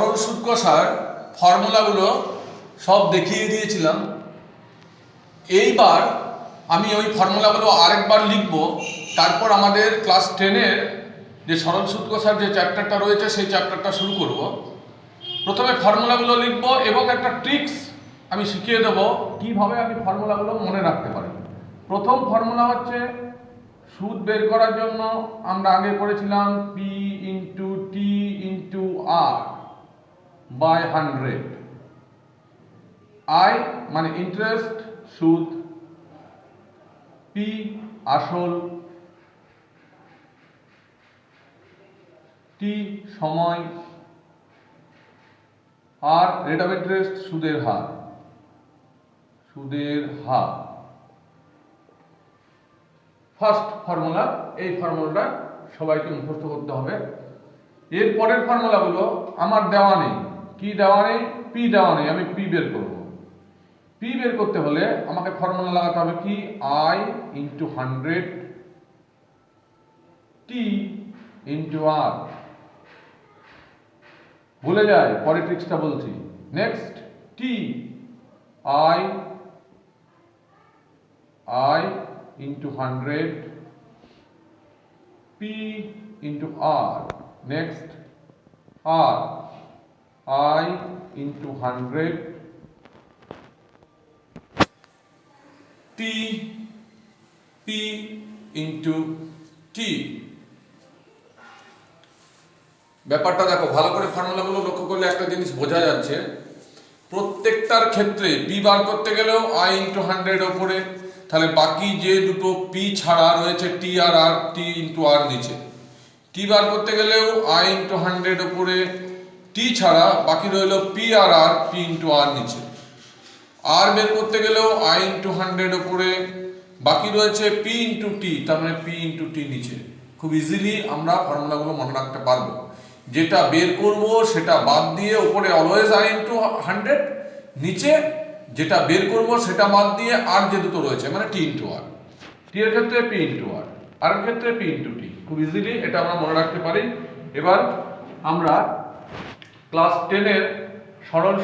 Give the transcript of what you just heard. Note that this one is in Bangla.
সরল সুদ কষার ফর্মুলাগুলো সব দেখিয়ে দিয়েছিলাম। এইবার আমি ওই ফর্মুলাগুলো আরেকবার লিখব। তারপর আমাদের ক্লাস টেনের যে সরল কষার যে চ্যাপ্টারটা রয়েছে, সেই চ্যাপ্টারটা শুরু করব। প্রথমে ফর্মুলাগুলো লিখব এবং একটা ট্রিক্স আমি শিখিয়ে দেবো কীভাবে আমি ফর্মুলাগুলো মনে রাখতে পারি। প্রথম ফর্মুলা হচ্ছে, সুদ বের করার জন্য আমরা আগে করেছিলাম P into T into R by hundred I মানে ইন্টারেস্ট সুদ পি আসল টি সময় আর রেট অফ ইন্টারেস্ট সুদের হার সুদের হার। ফার্স্ট ফর্মুলা এই ফর্মুলাটা সবাইকে মুখস্থ করতে হবে। এর পরের ফর্মুলাগুলো আমার দেওয়া নেই। কি দেওয়া নেই? পি দেওয়া নেই। আমি পি বের করব। পি বের করতে হলে আমাকে ফর্মুলা লাগাতে হবে কি? I into hundred T into R ভুলে যায় পরের ট্রিক্সটা বলছি। Next T I I into 100 p into R next r i into 100 t, p into t. ব্যাপারটা দেখো, ভালো করে ফর্মুলাগুলো লক্ষ্য করলে একটা জিনিস বোঝা যাচ্ছে। প্রত্যেকটার ক্ষেত্রে পি বার করতে গেলেও আই ইন্টু হান্ড্রেড ওপরে। তাহলে বাকি যে দুটো পি ছাড়া রয়েছে টি আর আর টি ইন্টু আর নিচে। টি বার করতে গেলেও আই ইন্টু হান্ড্রেড ওপরে। টি ছাড়া বাকি রইল পি আর আর পি ইন্টু আর নিচে। আর বের করতে গেলেও আই ইন্টু হান্ড্রেড ওপরে বাকি রয়েছে পি ইন্টু টি তার মানে পি ইন্টু টি নিচে। খুব ইজিলি আমরা ফর্মুলাগুলো মনে রাখতে পারব। যেটা বের করব, সেটা বাদ দিয়ে উপরে অলওয়েজ আই ইন্টু হান্ড্রেড নিচে যেটা বের করব, সেটা বাদ দিয়ে আর যে দুটো রয়েছে মানে টি ইন্টু আর টি এর ক্ষেত্রে পি ইন্টু আর আর ক্ষেত্রে পি ইন্টু টি খুব ইজিলি এটা আমরা মনে রাখতে পারি। এবার আমরা ক্লাস টেনের সরল